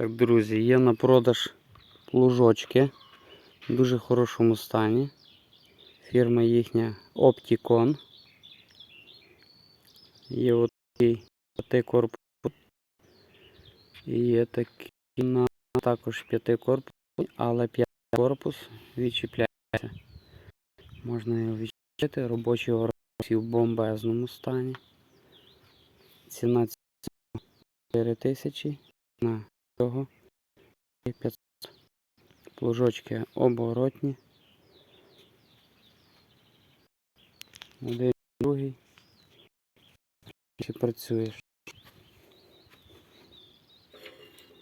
Так, друзі, є на продаж плужочки в дуже хорошому стані. Фірма їхня Opticon. Є от такий п'ятикорпус. І є такий на також п'ятикорпус, але п'ятий корпус відчіпляється. Можна його відчіпити. Робочий організації в бомбезному стані. Ціна 4 тисячі. Цього і 500. Плужочки оборотні. Один другий. Чи працюєш?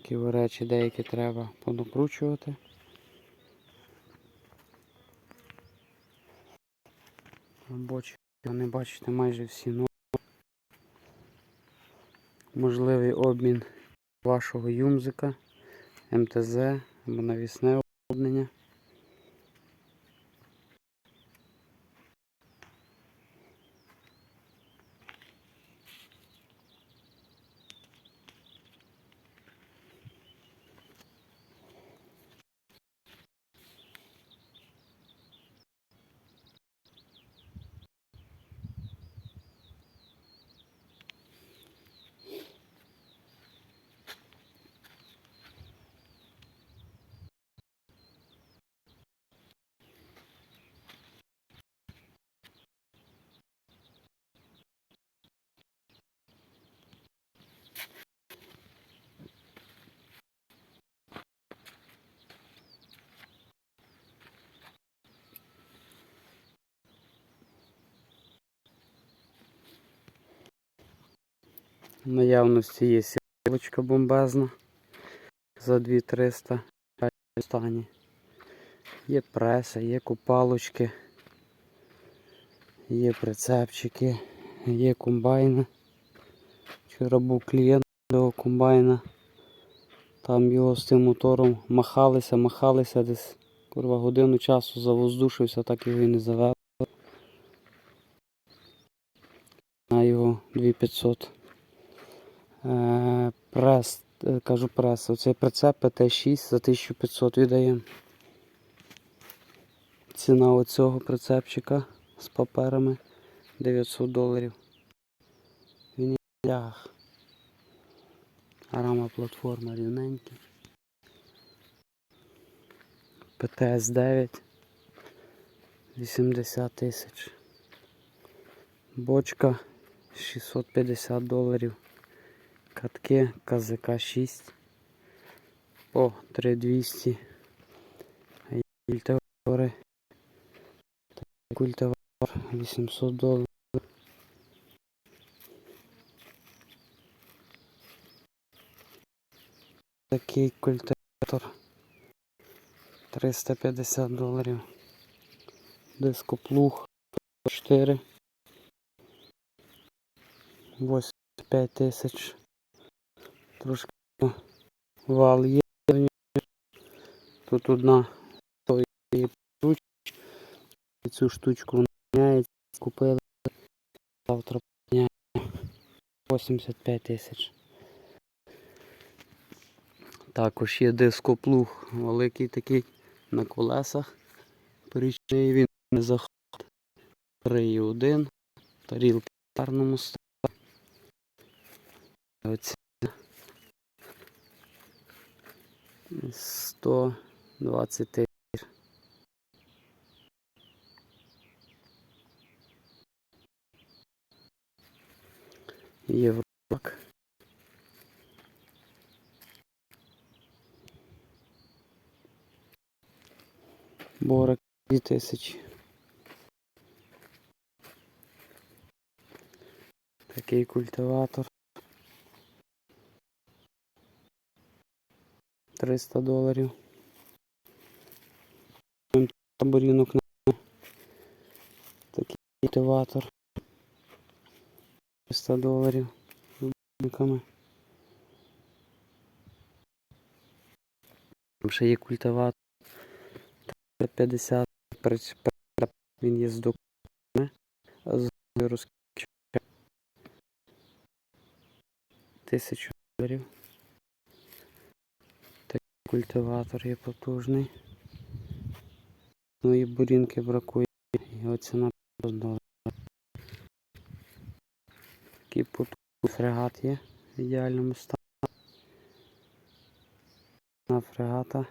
Такі речі деякі треба подокручувати. Робочі, вони бачите, майже всі нові. Можливий обмін вашого юмзика, МТЗ або навісне обладнання. Наявності є сілочка бомбезна за 2300 в стані. Є преса, є купалочки, є прицепчики, є комбайни. Вчора був клієнт до комбайна. Там його з тим мотором махалися, махалися десь курва, годину часу завоздушився, так його і не завели. На його 2500. Е, прес, е, кажу прес, оцей прицеп ПТ6 за 1500 віддаємо. Ціна оцього прицепчика з паперами 900 доларів. Він ляг. Рама платформа рівненька. ПТС 9 80 тисяч. Бочка 650 доларів. Катки КЗК 6 по 3200. Культиватори. Культиватор 800 доларів. Такий культиватор 350 доларів. Дископлуг 4 85 тисяч. Трошки вал є. Тут одна то і руч. Цю штучку міняється. Купили. Завтра міняємо 85 тисяч. Також є дископлуг великий такий на колесах. Перечний він не заходить. 3,1. Тарілки в гарному стані. Оці 120 тисяч. Єврок. Борок 2000. Такий культиватор. 300 доларів. Таборінок на такий культиватор. 300 доларів з бунками. Там ще є культиватор. 50 він є з документами. З розкачає. Тисячу доларів. Культиватор є потужний. Ну і бурінки бракує. Його ціна здала. Такий потужний фрегат є в ідеальному стані. На фрегата